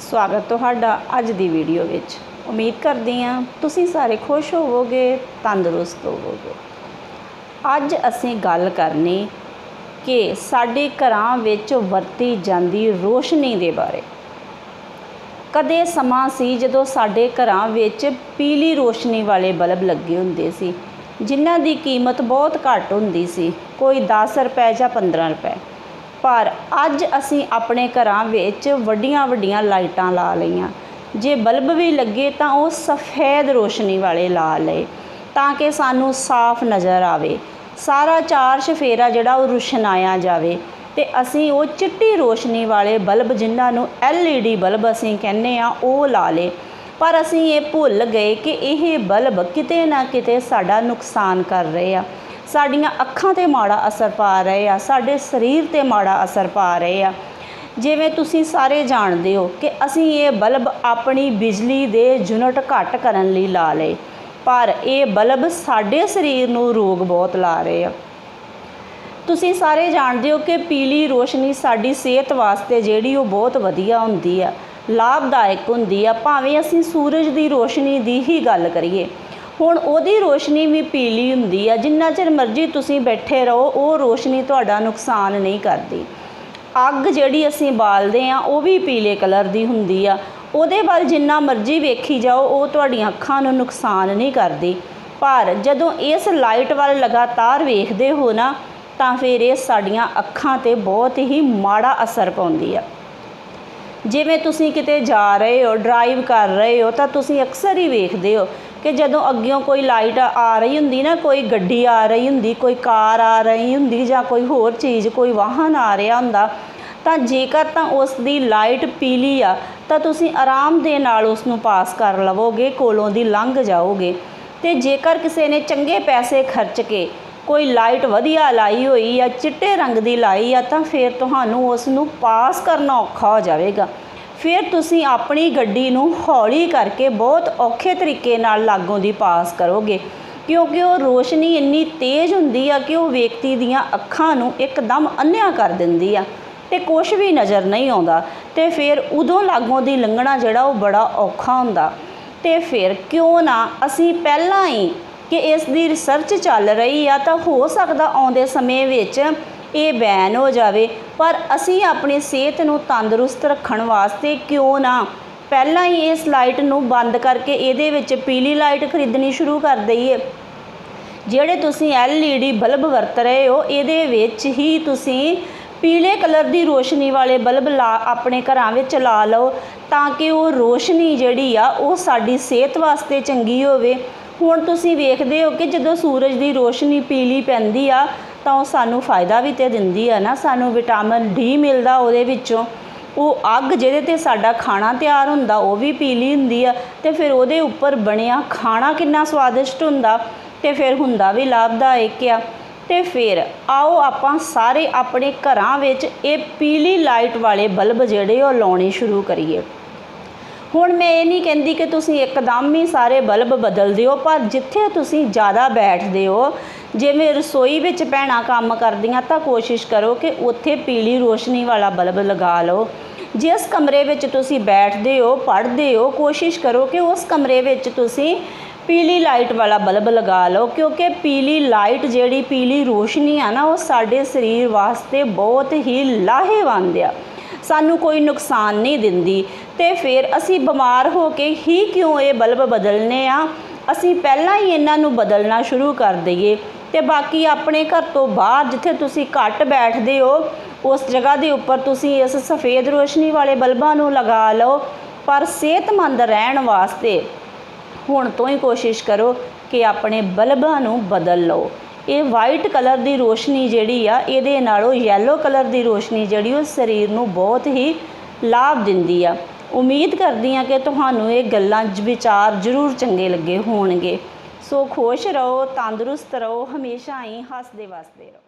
ਸਵਾਗਤ ਤੁਹਾਡਾ ਅੱਜ ਦੀ ਵੀਡੀਓ ਵਿੱਚ। ਉਮੀਦ ਕਰਦੀ ਹਾਂ ਤੁਸੀਂ ਸਾਰੇ ਖੁਸ਼ ਹੋਵੋਗੇ, ਤੰਦਰੁਸਤ ਹੋਵੋਗੇ। ਅੱਜ ਅਸੀਂ ਗੱਲ ਕਰਨੀ ਕਿ ਸਾਡੇ ਘਰਾਂ ਵਿੱਚ ਵਰਤੀ ਜਾਂਦੀ ਰੋਸ਼ਨੀ ਦੇ ਬਾਰੇ। ਕਦੇ ਸਮਾਂ ਸੀ ਜਦੋਂ ਸਾਡੇ ਘਰਾਂ ਵਿੱਚ ਪੀਲੀ ਰੋਸ਼ਨੀ ਵਾਲੇ ਬਲਬ ਲੱਗੇ ਹੁੰਦੇ ਸੀ, ਜਿਨ੍ਹਾਂ ਦੀ ਕੀਮਤ ਬਹੁਤ ਘੱਟ ਹੁੰਦੀ ਸੀ, ਕੋਈ 10 ਰੁਪਏ ਜਾਂ 15 ਰੁਪਏ। ਪਰ ਅੱਜ ਅਸੀਂ ਆਪਣੇ ਘਰਾਂ ਵਿੱਚ ਵੱਡੀਆਂ ਵੱਡੀਆਂ ਲਾਈਟਾਂ ਲਾ ਲਈਆਂ। ਜੇ ਬਲਬ ਵੀ ਲੱਗੇ ਤਾਂ ਉਹ ਸਫੈਦ ਰੋਸ਼ਨੀ ਵਾਲੇ ਲਾ ਲਏ ਤਾਂ ਕਿ ਸਾਨੂੰ ਸਾਫ਼ ਨਜ਼ਰ ਆਵੇ। ਸਾਰਾ ਚਾਰ ਚਫੇਰਾ ਜਿਹੜਾ ਉਹ ਰੁਸ਼ਨਾਇਆ ਜਾਵੇ ਤੇ ਅਸੀਂ ਉਹ ਚਿੱਟੀ ਰੋਸ਼ਨੀ ਵਾਲੇ ਬਲਬ ਜਿਨ੍ਹਾਂ ਨੂੰ LED ਬਲਬ ਅਸੀਂ ਕਹਿੰਦੇ ਆ ਉਹ ਲਾ ਲੇ ਪਰ ਅਸੀਂ ਇਹ ਭੁੱਲ ਗਏ ਕਿ ਇਹ ਬਲਬ ਕਿਤੇ ਨਾ ਕਿਤੇ ਸਾਡਾ ਨੁਕਸਾਨ ਕਰ ਰਹੇ ਆ। ਸਾਡੀਆਂ ਅੱਖਾਂ ਤੇ ਮਾੜਾ ਅਸਰ ਪਾ ਰਹੇ ਆ, ਸਾਡੇ ਸਰੀਰ ਤੇ ਮਾੜਾ ਅਸਰ ਪਾ ਰਹੇ ਆ। ਜਿਵੇਂ ਤੁਸੀਂ ਸਾਰੇ ਜਾਣਦੇ ਹੋ ਕਿ ਅਸੀਂ ਇਹ ਬਲਬ ਆਪਣੀ ਬਿਜਲੀ ਦੇ ਯੂਨਿਟ ਘੱਟ ਕਰਨ ਲਈ ਲਾ ਲਏ, ਪਰ ਇਹ ਬਲਬ ਸਾਡੇ ਸਰੀਰ ਨੂੰ ਰੋਗ ਬਹੁਤ ਲਾ ਰਹੇ ਆ। ਤੁਸੀਂ ਸਾਰੇ ਜਾਣਦੇ ਹੋ ਕਿ ਪੀਲੀ ਰੋਸ਼ਨੀ ਸਾਡੀ ਸਿਹਤ ਵਾਸਤੇ ਜਿਹੜੀ ਉਹ ਬਹੁਤ ਵਧੀਆ ਹੁੰਦੀ ਆ, ਲਾਭਦਾਇਕ ਹੁੰਦੀ ਆ। ਭਾਵੇਂ ਅਸੀਂ ਸੂਰਜ ਦੀ ਰੋਸ਼ਨੀ ਦੀ ਹੀ ਗੱਲ ਕਰੀਏ ਹੁਣ ਉਹਦੀ ਰੋਸ਼ਨੀ ਵੀ ਪੀਲੀ ਹੁੰਦੀ ਆ, ਜਿੰਨਾ ਚਿਰ ਮਰਜ਼ੀ ਤੁਸੀਂ ਬੈਠੇ ਰਹੋ, ਉਹ ਰੋਸ਼ਨੀ ਤੁਹਾਡਾ ਨੁਕਸਾਨ ਨਹੀਂ ਕਰਦੀ। ਅੱਗ ਜਿਹੜੀ ਅਸੀਂ ਬਾਲਦੇ ਆ, ਉਹ ਵੀ ਪੀਲੇ ਕਲਰ ਦੀ ਹੁੰਦੀ ਆ। ਉਹਦੇ ਵੱਲ ਜਿੰਨਾ ਮਰਜ਼ੀ ਵੇਖੀ ਜਾਓ, ਉਹ ਤੁਹਾਡੀਆਂ ਅੱਖਾਂ ਨੂੰ ਨੁਕਸਾਨ ਨਹੀਂ ਕਰਦੀ। ਪਰ ਜਦੋਂ ਇਸ ਲਾਈਟ ਵੱਲ ਲਗਾਤਾਰ ਵੇਖਦੇ ਹੋ ਨਾ, ਤਾਂ ਫਿਰ ਇਹ ਸਾਡੀਆਂ ਅੱਖਾਂ ਤੇ ਬਹੁਤ ਹੀ ਮਾੜਾ ਅਸਰ ਪਾਉਂਦੀ ਆ। ਜਿਵੇਂ ਤੁਸੀਂ ਕਿਤੇ ਜਾ ਰਹੇ ਹੋ, ਡਰਾਈਵ ਕਰ ਰਹੇ ਹੋ, ਤਾਂ ਤੁਸੀਂ ਅਕਸਰ ਹੀ ਵੇਖਦੇ ਹੋ ਕਿ ਜਦੋਂ ਅੱਗਿਓਂ ਕੋਈ ਲਾਈਟ ਆ ਰਹੀ ਹੁੰਦੀ ਨਾ, ਕੋਈ ਗੱਡੀ ਆ ਰਹੀ ਹੁੰਦੀ, ਕੋਈ ਕਾਰ ਆ ਰਹੀ ਹੁੰਦੀ ਜਾਂ ਕੋਈ ਹੋਰ ਚੀਜ਼, ਕੋਈ ਵਾਹਨ ਆ ਰਿਹਾ ਹੁੰਦਾ, ਤਾਂ ਜੇਕਰ ਤਾਂ ਉਸ ਦੀ ਲਾਈਟ ਪੀਲੀ ਆ, ਤਾਂ ਤੁਸੀਂ ਆਰਾਮ ਦੇ ਨਾਲ ਉਸ ਨੂੰ ਪਾਸ ਕਰ ਲਵੋਗੇ, ਕੋਲੋਂ ਦੀ ਲੰਘ ਜਾਓਗੇ। ਤੇ ਜੇਕਰ ਕਿਸੇ ਨੇ ਚੰਗੇ ਪੈਸੇ ਖਰਚ ਕੇ ਕੋਈ ਲਾਈਟ ਵਧੀਆ ਲਾਈ ਹੋਈ ਆ ਚਿੱਟੇ ਰੰਗ ਦੀ ਲਾਈ ਆ, ਤਾਂ ਫਿਰ ਤੁਹਾਨੂੰ ਉਸ ਨੂੰ ਪਾਸ ਕਰਨਾ ਔਖਾ ਹੋ ਜਾਵੇਗਾ। ਫਿਰ ਤੁਸੀਂ ਆਪਣੀ ਗੱਡੀ ਨੂੰ ਹੌਲੀ ਕਰਕੇ ਬਹੁਤ ਔਖੇ ਤਰੀਕੇ ਨਾਲ ਲਾਗੋਂ ਦੀ ਪਾਸ ਕਰੋਗੇ, ਕਿਉਂਕਿ ਉਹ ਰੋਸ਼ਨੀ ਇੰਨੀ ਤੇਜ਼ ਹੁੰਦੀ ਆ ਕਿ ਉਹ ਵਿਅਕਤੀ ਦੀਆਂ ਅੱਖਾਂ ਨੂੰ ਇੱਕਦਮ ਅੰਨ੍ਹਿਆ ਕਰ ਦਿੰਦੀ ਆ ਤੇ ਕੁਝ ਵੀ ਨਜ਼ਰ ਨਹੀਂ ਆਉਂਦਾ ਤੇ ਫਿਰ ਉਦੋਂ ਲਾਗੋਂ ਦੀ ਲੰਘਣਾ ਜਿਹੜਾ ਉਹ ਬੜਾ ਔਖਾ ਹੁੰਦਾ। ਤੇ ਫਿਰ ਕਿਉਂ ਨਾ ਅਸੀਂ ਪਹਿਲਾਂ ਹੀ ਕਿ ਇਸ ਦੀ ਰਿਸਰਚ ਚੱਲ ਰਹੀ ਆ ਤਾਂ ਹੋ ਸਕਦਾ ਆਉਂਦੇ ਸਮੇਂ ਵਿੱਚ ਇਹ ਬੈਨ ਹੋ ਜਾਵੇ। ਪਰ ਅਸੀਂ ਆਪਣੀ ਸਿਹਤ ਨੂੰ ਤੰਦਰੁਸਤ ਰੱਖਣ ਵਾਸਤੇ ਕਿਉਂ ਨਾ ਪਹਿਲਾਂ ਹੀ ਇਸ ਲਾਈਟ ਨੂੰ ਬੰਦ ਕਰਕੇ ਇਹਦੇ ਵਿੱਚ ਪੀਲੀ ਲਾਈਟ ਖਰੀਦਣੀ ਸ਼ੁਰੂ ਕਰ ਦਈਏ। ਜਿਹੜੇ ਤੁਸੀਂ LED ਬਲਬ ਵਰਤ ਰਹੇ ਹੋ, ਇਹਦੇ ਵਿੱਚ ਹੀ ਤੁਸੀਂ ਪੀਲੇ ਕਲਰ ਦੀ ਰੋਸ਼ਨੀ ਵਾਲੇ ਬਲਬ ਲਾ ਆਪਣੇ ਘਰਾਂ ਵਿੱਚ ਲਾ ਲਓ ਤਾਂ ਕਿ ਉਹ ਰੋਸ਼ਨੀ ਜਿਹੜੀ ਆ, ਉਹ ਸਾਡੀ ਸਿਹਤ ਵਾਸਤੇ ਚੰਗੀ ਹੋਵੇ। ਹੁਣ ਤੁਸੀਂ ਵੇਖਦੇ ਹੋ ਕਿ ਜਦੋਂ ਸੂਰਜ ਦੀ ਰੋਸ਼ਨੀ ਪੀਲੀ ਪੈਂਦੀ ਆ ਤਾਂ ਉਹ ਸਾਨੂੰ ਫਾਇਦਾ ਵੀ ਤੇ ਦਿੰਦੀ ਆ ਨਾ, ਸਾਨੂੰ ਵਿਟਾਮਿਨ ਡੀ ਮਿਲਦਾ ਉਹਦੇ ਵਿੱਚੋਂ। ਉਹ ਅੱਗ ਜਿਹਦੇ ਤੇ ਸਾਡਾ ਖਾਣਾ ਤਿਆਰ ਹੁੰਦਾ, ਉਹ ਵੀ ਪੀਲੀ ਹੁੰਦੀ ਆ ਤੇ ਫਿਰ ਉਹਦੇ ਉੱਪਰ ਬਣਿਆ ਖਾਣਾ ਕਿੰਨਾ ਸਵਾਦਿਸ਼ਟ ਹੁੰਦਾ ਤੇ ਫਿਰ ਹੁੰਦਾ ਵੀ ਲਾਭਦਾਇਕ ਆ। ਤੇ ਫਿਰ ਆਓ ਆਪਾਂ ਸਾਰੇ ਆਪਣੇ ਘਰਾਂ ਵਿੱਚ ਇਹ ਪੀਲੀ ਲਾਈਟ ਵਾਲੇ ਬਲਬ ਜਿਹੜੇ ਉਹ ਲਾਉਣੇ ਸ਼ੁਰੂ ਕਰੀਏ। ਹੁਣ ਮੈਂ ਇਹ ਨਹੀਂ ਕਹਿੰਦੀ ਕਿ ਤੁਸੀਂ ਇੱਕਦਮ ਹੀ ਸਾਰੇ ਬਲਬ ਬਦਲ ਦਿਓ, ਪਰ ਜਿੱਥੇ ਤੁਸੀਂ ਜ਼ਿਆਦਾ ਬੈਠਦੇ ਹੋ ਜਿਵੇਂ ਰਸੋਈ ਵਿੱਚ ਭੈਣਾਂ ਕੰਮ ਕਰਦੀਆਂ ਤਾਂ ਕੋਸ਼ਿਸ਼ ਕਰੋ ਕਿ ਉੱਥੇ ਪੀਲੀ ਰੋਸ਼ਨੀ ਵਾਲਾ ਬਲਬ ਲਗਾ ਲਓ। ਜਿਸ ਕਮਰੇ ਵਿੱਚ ਤੁਸੀਂ ਬੈਠਦੇ ਹੋ, ਪੜ੍ਹਦੇ ਹੋ, ਕੋਸ਼ਿਸ਼ ਕਰੋ ਕਿ ਉਸ ਕਮਰੇ ਵਿੱਚ ਤੁਸੀਂ ਪੀਲੀ ਲਾਈਟ ਵਾਲਾ ਬਲਬ ਲਗਾ ਲਓ, ਕਿਉਂਕਿ ਪੀਲੀ ਲਾਈਟ ਜਿਹੜੀ ਪੀਲੀ ਰੋਸ਼ਨੀ ਆ ਨਾ, ਉਹ ਸਾਡੇ ਸਰੀਰ ਵਾਸਤੇ ਬਹੁਤ ਹੀ ਲਾਹੇਵੰਦ ਆ। ਸਾਨੂੰ ਕੋਈ ਨੁਕਸਾਨ ਨਹੀਂ ਦਿੰਦੀ। ਤੇ ਫਿਰ ਅਸੀਂ ਬਿਮਾਰ ਹੋ ਕੇ ਹੀ ਕਿਉਂ ਇਹ ਬਲਬ ਬਦਲਨੇ ਆ? ਅਸੀਂ ਪਹਿਲਾਂ ਹੀ ਇਹਨਾਂ ਨੂੰ ਬਦਲਣਾ ਸ਼ੁਰੂ ਕਰ ਦਈਏ। ਤੇ ਬਾਕੀ ਆਪਣੇ ਘਰ ਤੋਂ ਬਾਹਰ ਜਿੱਥੇ ਤੁਸੀਂ ਘੱਟ ਬੈਠਦੇ ਹੋ, ਉਸ ਜਗ੍ਹਾ ਦੇ ਉੱਪਰ ਤੁਸੀਂ ਇਸ ਸਫੇਦ ਰੋਸ਼ਨੀ ਵਾਲੇ ਬਲਬਾਂ ਨੂੰ ਲਗਾ ਲਓ, ਪਰ ਸਿਹਤਮੰਦ ਰਹਿਣ ਵਾਸਤੇ ਹੁਣ ਤੋਂ ਹੀ ਕੋਸ਼ਿਸ਼ ਕਰੋ ਕਿ ਆਪਣੇ ਬਲਬਾਂ ਨੂੰ ਬਦਲ ਲਓ। ਇਹ ਵਾਈਟ ਕਲਰ ਦੀ ਰੋਸ਼ਨੀ ਜਿਹੜੀ ਆ, ਇਹਦੇ ਨਾਲੋਂ ਯੈਲੋ ਕਲਰ ਦੀ ਰੋਸ਼ਨੀ ਜਿਹੜੀ ਉਹ ਸਰੀਰ ਨੂੰ ਬਹੁਤ ਹੀ ਲਾਭ ਦਿੰਦੀ ਆ। ਉਮੀਦ ਕਰਦੀ ਆ ਕਿ ਤੁਹਾਨੂੰ ਇਹ ਗੱਲਾਂ ਵਿਚਾਰ ਜ਼ਰੂਰ ਚੰਗੇ ਲੱਗੇ ਹੋਣਗੇ। ਸੋ ਖੁਸ਼ ਰਹੋ ਤੰਦਰੁਸਤ ਰਹੋ ਹਮੇਸ਼ਾ ਹੀ ਹੱਸਦੇ ਵਸਦੇ ਰਹੋ।